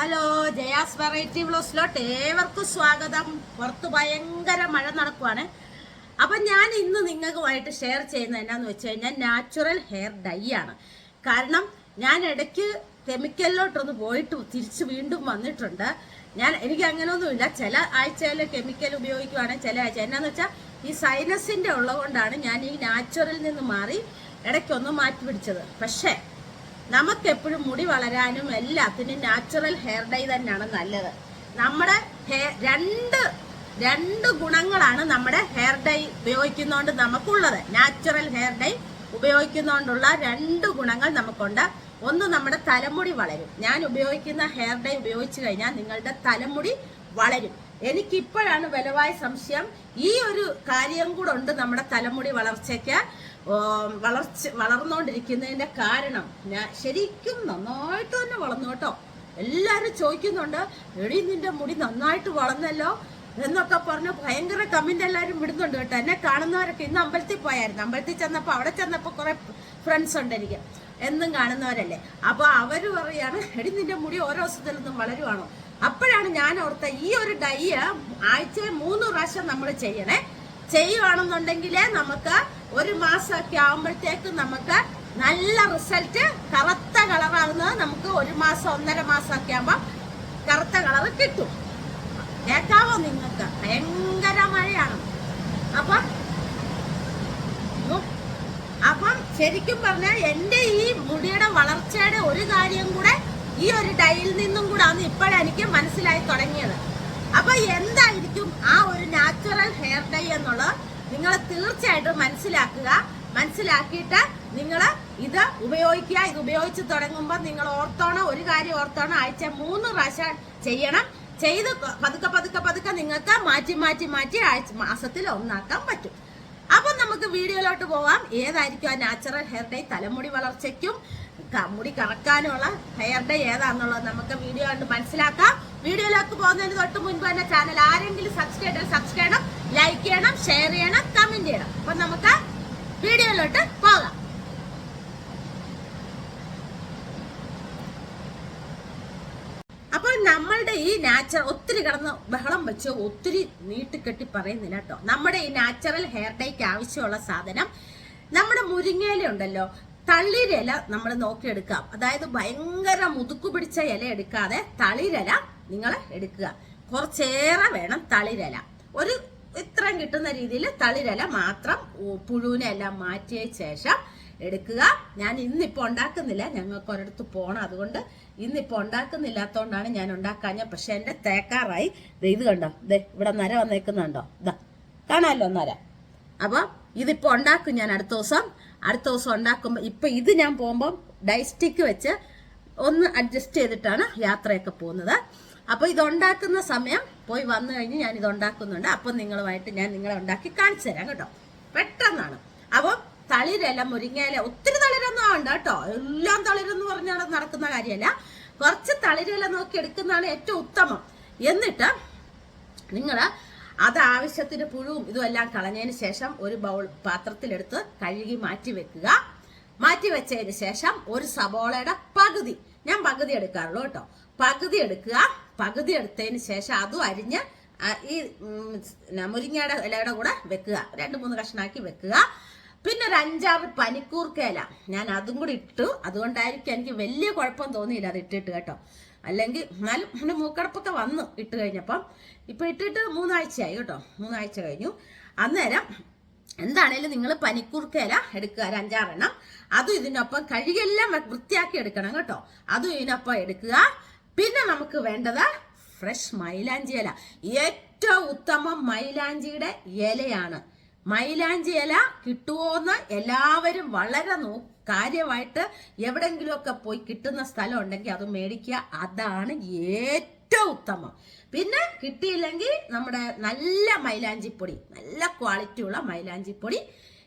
Hello Jaya's variety വ്ലോസിലോട്ട് ഏവർക്കും സ്വാഗതം. പുറത്ത് ഭയങ്കര മഴ നടക്കുവാണ്. അപ്പൊ ഞാൻ ഇന്ന് നിങ്ങൾക്കുമായിട്ട് ഷെയർ ചെയ്യുന്നത് എന്നാന്ന് വെച്ച് കഴിഞ്ഞാൽ നാച്ചുറൽ ഹെയർ ഡൈ ആണ്. കാരണം ഞാൻ ഇടയ്ക്ക് കെമിക്കലിലോട്ടൊന്ന് പോയിട്ട് തിരിച്ച് വീണ്ടും വന്നിട്ടുണ്ട്. ഞാൻ എനിക്ക് അങ്ങനെയൊന്നുമില്ല. ചില ആഴ്ചയിൽ കെമിക്കൽ ഉപയോഗിക്കുവാണെങ്കിൽ ചില ആഴ്ച. എന്നാന്ന് വെച്ചാൽ ഈ സൈനസിന്റെ ഉള്ളതുകൊണ്ടാണ് ഞാൻ ഈ നാച്ചുറലിൽ നിന്ന് മാറി ഇടയ്ക്കൊന്ന് മാറ്റി പിടിച്ചത്. പക്ഷേ നമുക്ക് എപ്പോഴും മുടി വളരാനും എല്ലാത്തിനും നാച്ചുറൽ ഹെയർ ഡൈ തന്നെയാണ് നല്ലത്. നമ്മുടെ ഹെയർ രണ്ട് രണ്ട് ഗുണങ്ങളാണ് നമ്മുടെ ഹെയർ ഡൈ ഉപയോഗിക്കുന്നതുകൊണ്ട് നമുക്കുള്ളത്. നാച്ചുറൽ ഹെയർ ഡൈ ഉപയോഗിക്കുന്നതുകൊണ്ടുള്ള രണ്ട് ഗുണങ്ങൾ നമുക്കുണ്ട്. ഒന്ന് നമ്മുടെ തലമുടി വളരും. ഞാൻ ഉപയോഗിക്കുന്ന ഹെയർ ഡൈ ഉപയോഗിച്ചു കഴിഞ്ഞാൽ നിങ്ങളുടെ തലമുടി വളരും. എനിക്കിപ്പോഴാണ് ബലവായ സംശയം. ഈ ഒരു കാര്യം കൂടെ ഉണ്ട് നമ്മുടെ തലമുടി വളർച്ചയ്ക്ക്. വളർച്ച വളർന്നുകൊണ്ടിരിക്കുന്നതിന്റെ കാരണം ഞാൻ ശരിക്കും നന്നായിട്ട് തന്നെ വളർന്നു കേട്ടോ. എല്ലാരും ചോദിക്കുന്നുണ്ട് എടി നിന്റെ മുടി നന്നായിട്ട് വളർന്നല്ലോ? എന്നൊക്കെ പറഞ്ഞ് ഭയങ്കര കമന്റ് എല്ലാരും വിടുന്നുണ്ട് കേട്ടോ. എന്നെ കാണുന്നവരൊക്കെ ഇന്ന് അമ്പലത്തിൽ പോയായിരുന്നു. അമ്പലത്തിൽ ചെന്നപ്പോൾ അവിടെ ചെന്നപ്പോൾ കുറെ ഫ്രണ്ട്സ് ഉണ്ട് എനിക്ക്. എന്നും കാണുന്നവരല്ലേ. അപ്പോൾ അവർ പറയാണ് എടി നിന്റെ മുടി ഓരോ ദിവസത്തിലൊന്നും വളരുവാണോ? അപ്പോഴാണ് ഞാൻ ഓർത്ത ഈ ഒരു ഡൈ ആഴ്ചയിൽ മൂന്ന് പ്രാവശ്യം നമ്മൾ ചെയ്യണേ. ചെയ്യുവാണെന്നുണ്ടെങ്കിൽ നമുക്ക് ഒരു മാസമൊക്കെ ആകുമ്പോഴത്തേക്ക് നമുക്ക് നല്ല റിസൾട്ട് കറുത്ത കളറാകുന്നത് നമുക്ക് ഒരു മാസം ഒന്നര മാസമൊക്കെ ആകുമ്പോൾ കറുത്ത കളർ കിട്ടും. കേൾക്കാവോ നിങ്ങൾക്ക്? ഭയങ്കര മഴയാണ്. അപ്പം അപ്പം ശരിക്കും പറഞ്ഞാൽ എന്റെ ഈ മുടിയുടെ വളർച്ചയുടെ ഒരു കാര്യം കൂടെ ഈ ഒരു ഡൈയിൽ നിന്നും കൂടാണ് ഇപ്പോഴെനിക്ക് മനസ്സിലായി തുടങ്ങിയത്. അപ്പൊ എന്തായിരിക്കും ആ ഒരു നാച്ചുറൽ ഹെയർ ഡൈ എന്നുള്ളത് നിങ്ങൾ തീർച്ചയായിട്ടും മനസ്സിലാക്കുക. മനസ്സിലാക്കിയിട്ട് നിങ്ങൾ ഇത് ഉപയോഗിക്കുക. ഇത് ഉപയോഗിച്ച് തുടങ്ങുമ്പോൾ നിങ്ങൾ ഓർത്തോണം ഒരു കാര്യം ഓർത്തോണം ആഴ്ച മൂന്ന് പ്രാവശ്യം ചെയ്യണം. ചെയ്ത് പതുക്കെ പതുക്കെ പതുക്കെ നിങ്ങൾക്ക് മാറ്റി മാറ്റി മാറ്റി ആഴ്ച മാസത്തിൽ ഒന്നാക്കാൻ പറ്റും. അപ്പൊ നമുക്ക് വീഡിയോയിലോട്ട് പോവാം. ഏതായിരിക്കും ആ നാച്ചുറൽ ഹെയർ ഡൈ തലമുടി വളർച്ചയ്ക്കും മുടി കറക്കാനുള്ള ഹെയർ ഡേ ഏതാന്നുള്ളത് നമുക്ക് വീഡിയോ കണ്ട് മനസ്സിലാക്കാം. വീഡിയോയിലേക്ക് പോകുന്നതിന് തൊട്ട് മുൻപ് തന്നെ ചാനൽ ആരെങ്കിലും സബ്സ്ക്രൈബ് ചെയ്യണം സബ്സ്ക്രൈബ് ചെയ്യണം ലൈക്ക് ചെയ്യണം ഷെയർ ചെയ്യണം കമന്റ് ചെയ്യണം. അപ്പൊ നമുക്ക് വീഡിയോയിലോട്ട് പോകാം. അപ്പോൾ നമ്മളുടെ ഈ നാച്ചുറൽ ഒത്തിരി കിടന്ന് ബഹളം വെച്ച് ഒത്തിരി നീട്ടിക്കെട്ടി പറയുന്നില്ല കേട്ടോ. നമ്മുടെ ഈ നാച്ചുറൽ ഹെയർ ഡേക്ക് ആവശ്യമുള്ള സാധനം നമ്മുടെ മുരിങ്ങയില ഉണ്ടല്ലോ. തളിരില നമ്മൾ നോക്കിയെടുക്കാം അതായത് ഭയങ്കര മുതുക്കു പിടിച്ച ഇല എടുക്കാതെ തളിരല നിങ്ങൾ എടുക്കുക. കുറച്ചേറെ വേണം തളിരല. ഒരു ഇത്രയും കിട്ടുന്ന രീതിയിൽ തളിരല മാത്രം പുഴുവിനെ എല്ലാം മാറ്റിയ ശേഷം എടുക്കുക. ഞാൻ ഇന്നിപ്പോ ഉണ്ടാക്കുന്നില്ല. ഞങ്ങൾക്ക് ഒരിടത്ത് പോകണം അതുകൊണ്ട് ഇന്നിപ്പോ ഉണ്ടാക്കുന്നില്ലാത്തോണ്ടാണ് ഞാൻ ഉണ്ടാക്കാഞ്ഞ പക്ഷെ എന്റെ തേക്കാറായി. ഇത് കണ്ടോ? ദേ ഇവിടെ നര വന്നേക്കുന്നുണ്ടോ? ഇതാ കാണാമല്ലോ നര. അപ്പൊ ഇതിപ്പോ ഉണ്ടാക്കും ഞാൻ അടുത്ത ദിവസം. അടുത്ത ദിവസം ഉണ്ടാക്കുമ്പോൾ ഇപ്പൊ ഇത് ഞാൻ പോകുമ്പോൾ ഡൈസ്റ്റിക്ക് വെച്ച് ഒന്ന് അഡ്ജസ്റ്റ് ചെയ്തിട്ടാണ് യാത്രയൊക്കെ പോകുന്നത്. അപ്പൊ ഇത് ഉണ്ടാക്കുന്ന സമയം പോയി വന്നു കഴിഞ്ഞ് ഞാൻ ഇത് ഉണ്ടാക്കുന്നുണ്ട്. അപ്പൊ നിങ്ങളുമായിട്ട് ഞാൻ നിങ്ങളെ ഉണ്ടാക്കി കാണിച്ചു തരാം കേട്ടോ. പെട്ടെന്നാണ്. അപ്പൊ തളിരല മുരിങ്ങയില ഒത്തിരി തളിരൊന്നും ആവണ്ട കേട്ടോ. എല്ലാം തളിരെന്ന് പറഞ്ഞാണ് നടക്കുന്ന കാര്യമല്ല. കുറച്ച് തളിരില നോക്കി എടുക്കുന്നതാണ് ഏറ്റവും ഉത്തമം. എന്നിട്ട് നിങ്ങൾ അത് ആവശ്യത്തിന് പുഴുവും ഇതും എല്ലാം കളഞ്ഞതിന് ശേഷം ഒരു ബൗൾ പാത്രത്തിലെടുത്ത് കഴുകി മാറ്റി വെക്കുക. മാറ്റി വെച്ചതിന് ശേഷം ഒരു സബോളയുടെ പകുതി. ഞാൻ പകുതി എടുക്കാറുള്ളൂ കേട്ടോ. പകുതി എടുക്കുക. പകുതി എടുത്തതിന് ശേഷം അതും അരിഞ്ഞ് ഈ മുരിങ്ങയുടെ ഇലയുടെ കൂടെ വെക്കുക. രണ്ട് മൂന്ന് കഷ്ണാക്കി വെക്കുക. പിന്നെ ഒരു അഞ്ചാറ് പനിക്കൂർക്കേല ഞാൻ അതും കൂടി ഇട്ടു. അതുകൊണ്ടായിരിക്കും എനിക്ക് വലിയ കുഴപ്പം തോന്നിയില്ല അത് ഇട്ടിട്ട് കേട്ടോ. അല്ലെങ്കിൽ എന്നാലും അവന്റെ മൂക്കടപ്പൊക്കെ വന്നു ഇട്ട് കഴിഞ്ഞപ്പം ഇപ്പം ഇട്ടിട്ട് മൂന്നാഴ്ചയായി കേട്ടോ. മൂന്നാഴ്ച കഴിഞ്ഞു. അന്നേരം എന്താണേലും നിങ്ങൾ പനിക്കൂർക്കേല എടുക്കുക ഒരു അഞ്ചാറെണ്ണം. അതും ഇതിനൊപ്പം കഴുകെല്ലാം വൃത്തിയാക്കി എടുക്കണം കേട്ടോ. അതും ഇതിനൊപ്പം എടുക്കുക. പിന്നെ നമുക്ക് വേണ്ടത് ഫ്രഷ് മൈലാഞ്ചി ഇല. ഏറ്റവും ഉത്തമം മൈലാഞ്ചിയുടെ ഇലയാണ്. മൈലാഞ്ചി ഇല കിട്ടുമോന്ന് എല്ലാവരും വളരെ നോ കാര്യമായിട്ട് എവിടെങ്കിലുമൊക്കെ പോയി കിട്ടുന്ന സ്ഥലം ഉണ്ടെങ്കിൽ അത് മേടിക്കുക. അതാണ് ഏറ്റവും ഉത്തമം. പിന്നെ കിട്ടിയില്ലെങ്കിൽ നമ്മുടെ നല്ല മൈലാഞ്ചിപ്പൊടി നല്ല ക്വാളിറ്റി ക്വാളിറ്റിയുള്ള മൈലാഞ്ചിപ്പൊടി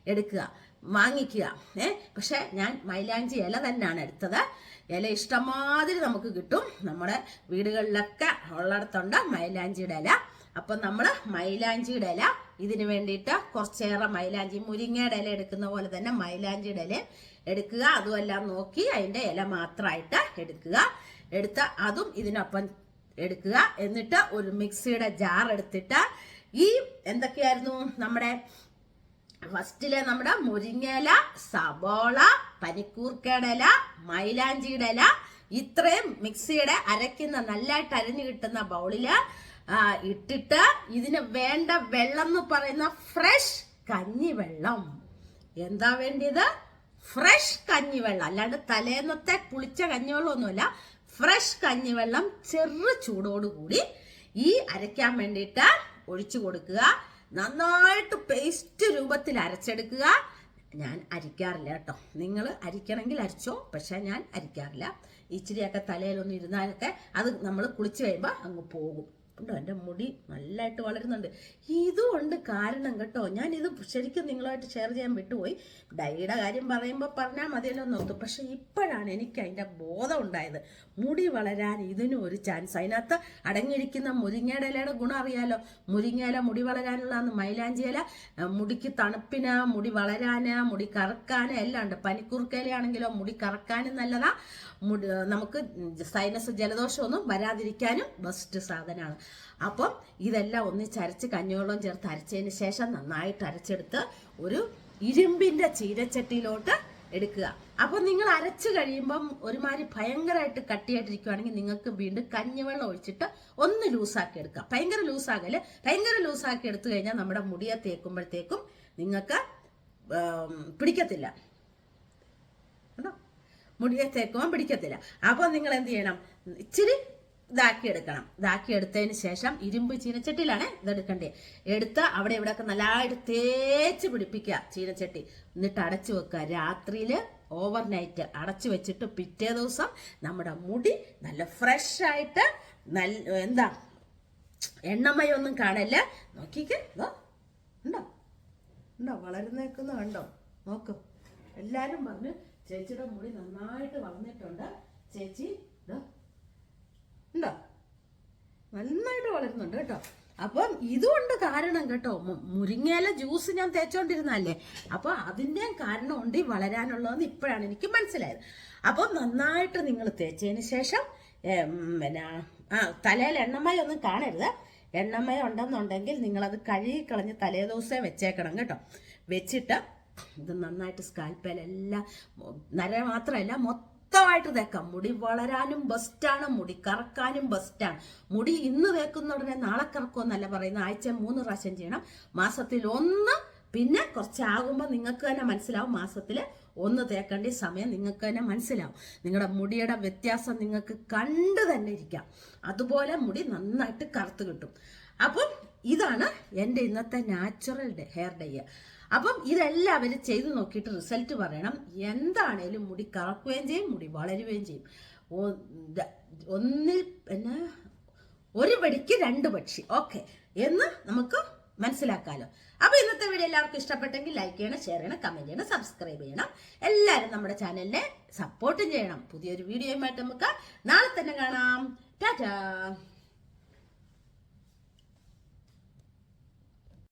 എടുക്കുക വാങ്ങിക്കുക. ഏ പക്ഷെ ഞാൻ മൈലാഞ്ചി ഇല തന്നെയാണ് എടുത്തത്. ഇല ഇഷ്ടമാതിരി നമുക്ക് കിട്ടും. നമ്മുടെ വീടുകളിലൊക്കെ ഉള്ളിടത്തുണ്ട് മൈലാഞ്ചിയുടെ ഇല. അപ്പം നമ്മൾ മൈലാഞ്ചിയുടെ ഇല ഇതിന് വേണ്ടിയിട്ട് കുറച്ചേറെ മൈലാഞ്ചി മുരിങ്ങയുടെ ഇല എടുക്കുന്ന പോലെ തന്നെ മൈലാഞ്ചിയുടെ ഇല എടുക്കുക. അതുമെല്ലാം നോക്കി അതിന്റെ ഇല മാത്രമായിട്ട് എടുക്കുക. എടുത്ത അതും ഇതിനൊപ്പം എടുക്കുക. എന്നിട്ട് ഒരു മിക്സിയുടെ ജാർ എടുത്തിട്ട് ഈ എന്തൊക്കെയായിരുന്നു നമ്മുടെ ഫസ്റ്റിലെ നമ്മുടെ മുരിങ്ങയില സബോള പനിക്കൂർക്കയുടെ ഇല മൈലാഞ്ചിയുടെ ഇല ഇത്രയും മിക്സിയുടെ അരയ്ക്കുന്ന നല്ലതായിട്ട് അരിഞ്ഞു കിട്ടുന്ന ബൗളിൽ ഇട്ടിട്ട് ഇതിന് വേണ്ട വെള്ളം എന്ന് പറയുന്ന ഫ്രഷ് കഞ്ഞിവെള്ളം. എന്താ വേണ്ടിയത്? ഫ്രഷ് കഞ്ഞിവെള്ളം. അല്ലാണ്ട് തലേന്നത്തെ പുളിച്ച കഞ്ഞിവെള്ളം ഒന്നുമല്ല ഫ്രഷ് കഞ്ഞിവെള്ളം ചെറു ചൂടോടുകൂടി ഈ അരയ്ക്കാൻ വേണ്ടിയിട്ട് ഒഴിച്ചു കൊടുക്കുക. നന്നായിട്ട് പേസ്റ്റ് രൂപത്തിൽ അരച്ചെടുക്കുക. ഞാൻ അരിക്കാറില്ല കേട്ടോ. നിങ്ങൾ അരിക്കണമെങ്കിൽ അരിച്ചോ പക്ഷേ ഞാൻ അരിക്കാറില്ല. ഇച്ചിരിയൊക്കെ തലയിലൊന്നും ഇരുന്നാലൊക്കെ അത് നമ്മൾ കുളിച്ച് കഴിയുമ്പോൾ അങ്ങ് പോകും. ഉണ്ടോ? എന്റെ മുടി നല്ലതായിട്ട് വളരുന്നുണ്ട്. ഇതുകൊണ്ട് കാരണം കേട്ടോ ഞാൻ ഇത് ശരിക്കും നിങ്ങളുമായിട്ട് ഷെയർ ചെയ്യാൻ വിട്ടുപോയി. ഡൈയുടെ കാര്യം പറയുമ്പോൾ പറഞ്ഞാൽ മതിയല്ലോ നോക്കും പക്ഷെ ഇപ്പോഴാണ് എനിക്ക് അതിന്റെ ബോധം ഉണ്ടായത്. മുടി വളരാൻ ഇതിനും ഒരു ചാൻസ് അതിനകത്ത് അടങ്ങിയിരിക്കുന്ന മുരിങ്ങയുടെ ഇലയുടെ ഗുണം അറിയാലോ. മുരിങ്ങയില മുടി വളരാനുള്ളതാണ്. മൈലാഞ്ചി ഇല മുടിക്ക് തണുപ്പിന് മുടി വളരാന് മുടി കറക്കാന് എല്ലാം ഉണ്ട്. പനിക്കുറുക്കയിലാണെങ്കിലോ മുടി കറക്കാനും നല്ലതാ. മുടി നമുക്ക് സൈനസ് ജലദോഷമൊന്നും വരാതിരിക്കാനും ബെസ്റ്റ് സാധനമാണ്. അപ്പം ഇതെല്ലാം ഒന്നിച്ചരച്ച് കഞ്ഞിവെള്ളം ചേർത്ത് അരച്ചതിന് ശേഷം നന്നായിട്ട് അരച്ചെടുത്ത് ഒരു ഇരുമ്പിന്റെ ചീരച്ചട്ടിയിലോട്ട് എടുക്കുക. അപ്പം നിങ്ങൾ അരച്ച് കഴിയുമ്പം ഒരുമാതിരി ഭയങ്കരമായിട്ട് കട്ടിയായിട്ടിരിക്കുവാണെങ്കിൽ നിങ്ങൾക്ക് വീണ്ടും കഞ്ഞിവെള്ളം ഒഴിച്ചിട്ട് ഒന്ന് ലൂസാക്കി എടുക്കുക ഭയങ്കര ലൂസാകൽ. ഭയങ്കര ലൂസാക്കി എടുത്തു കഴിഞ്ഞാൽ നമ്മുടെ മുടിയെ തേക്കുമ്പോഴത്തേക്കും നിങ്ങൾക്ക് പിടിക്കത്തില്ല. മുടിയെ തേക്കുമ്പോൾ പിടിക്കത്തില്ല. അപ്പോൾ നിങ്ങൾ എന്ത് ചെയ്യണം? ഇച്ചിരി ഇതാക്കി എടുക്കണം ഇതാക്കി എടുത്തതിന് ശേഷം ഇരുമ്പ് ചീനച്ചട്ടിയിലാണ് ഇതെടുക്കണ്ടേ. എടുത്ത് അവിടെ ഇവിടെയൊക്കെ നല്ലതായിട്ട് തേച്ച് പിടിപ്പിക്കുക ചീനച്ചട്ടി. എന്നിട്ട് അടച്ചു വെക്കുക. രാത്രിയിൽ ഓവർ നൈറ്റ് അടച്ചു വെച്ചിട്ട് പിറ്റേ ദിവസം നമ്മുടെ മുടി നല്ല ഫ്രഷ് ആയിട്ട് നല്ല എന്താ എണ്ണമയൊന്നും കാണല്ല. നോക്കിക്കേ ഉണ്ടോ? ഉണ്ടോ? വളരുന്നേക്കുന്ന കണ്ടോ? നോക്ക്. എല്ലാരും പറഞ്ഞു ചേച്ചിയുടെ മുടി നന്നായിട്ട് വളർന്നിട്ടുണ്ട്. ചേച്ചി ഇതോ നന്നായിട്ട് വളരുന്നുണ്ട് കേട്ടോ. അപ്പം ഇതുകൊണ്ട് കാരണം കേട്ടോ മുരിങ്ങയില ജ്യൂസ് ഞാൻ തേച്ചോണ്ടിരുന്നല്ലേ അപ്പൊ അതിന്റെ കാരണം ഉണ്ട് ഈ വളരാനുള്ളതെന്ന് ഇപ്പോഴാണ് എനിക്ക് മനസ്സിലായത്. അപ്പം നന്നായിട്ട് നിങ്ങൾ തേച്ചതിന് ശേഷം പിന്നെ ആ തലയിൽ എണ്ണമയ ഒന്നും കാണരുത്. എണ്ണമയ ഉണ്ടെന്നുണ്ടെങ്കിൽ നിങ്ങളത് കഴുകി കളഞ്ഞ് തലേ ദിവസമേ വെച്ചേക്കണം കേട്ടോ. വെച്ചിട്ട് ഇത് നന്നായിട്ട് സ്കാൽപ്പേലെല്ലാം നര മാത്രമല്ല മൊത്തമായിട്ട് തേക്കാം. മുടി വളരാനും ബെസ്റ്റാണ് മുടി കറക്കാനും ബെസ്റ്റാണ് മുടി ഇന്ന് തേക്കുന്ന ഉടനെ നാളെ കറക്കുമെന്നല്ല പറയുന്നത്. ആഴ്ച മൂന്ന് പ്രാവശ്യം ചെയ്യണം. മാസത്തിൽ ഒന്ന് പിന്നെ കുറച്ചാകുമ്പോൾ നിങ്ങൾക്ക് തന്നെ മനസ്സിലാവും. മാസത്തിൽ ഒന്ന് തേക്കേണ്ട സമയം നിങ്ങൾക്ക് തന്നെ മനസ്സിലാവും. നിങ്ങളുടെ മുടിയുടെ വ്യത്യാസം നിങ്ങൾക്ക് കണ്ടു തന്നെ ഇരിക്കാം. അതുപോലെ മുടി നന്നായിട്ട് കറുത്ത് കിട്ടും. അപ്പം ഇതാണ് എന്റെ ഇന്നത്തെ നാച്ചുറൽ ഹെയർ ഡേ അപ്പം ഇതെല്ലാവരും ചെയ്തു നോക്കിയിട്ട് റിസൾട്ട് പറയണം. എന്താണേലും മുടി കറക്കുകയും ചെയ്യും മുടി വളരുകയും ചെയ്യും. ഒന്നിൽ പിന്നെ ഒരു വെടിക്ക് രണ്ട് പക്ഷി. ഓക്കെ. എന്ന് നമുക്ക് മനസ്സിലാക്കാലോ. അപ്പോൾ ഇന്നത്തെ വീഡിയോ എല്ലാവർക്കും ഇഷ്ടപ്പെട്ടെങ്കിൽ ലൈക്ക് ചെയ്യണം ഷെയർ ചെയ്യണം കമന്റ് ചെയ്യണം സബ്സ്ക്രൈബ് ചെയ്യണം. എല്ലാവരും നമ്മുടെ ചാനലിനെ സപ്പോർട്ടും ചെയ്യണം. പുതിയൊരു വീഡിയോയുമായിട്ട് നമുക്ക് നാളെ തന്നെ കാണാം. ടാറ്റാ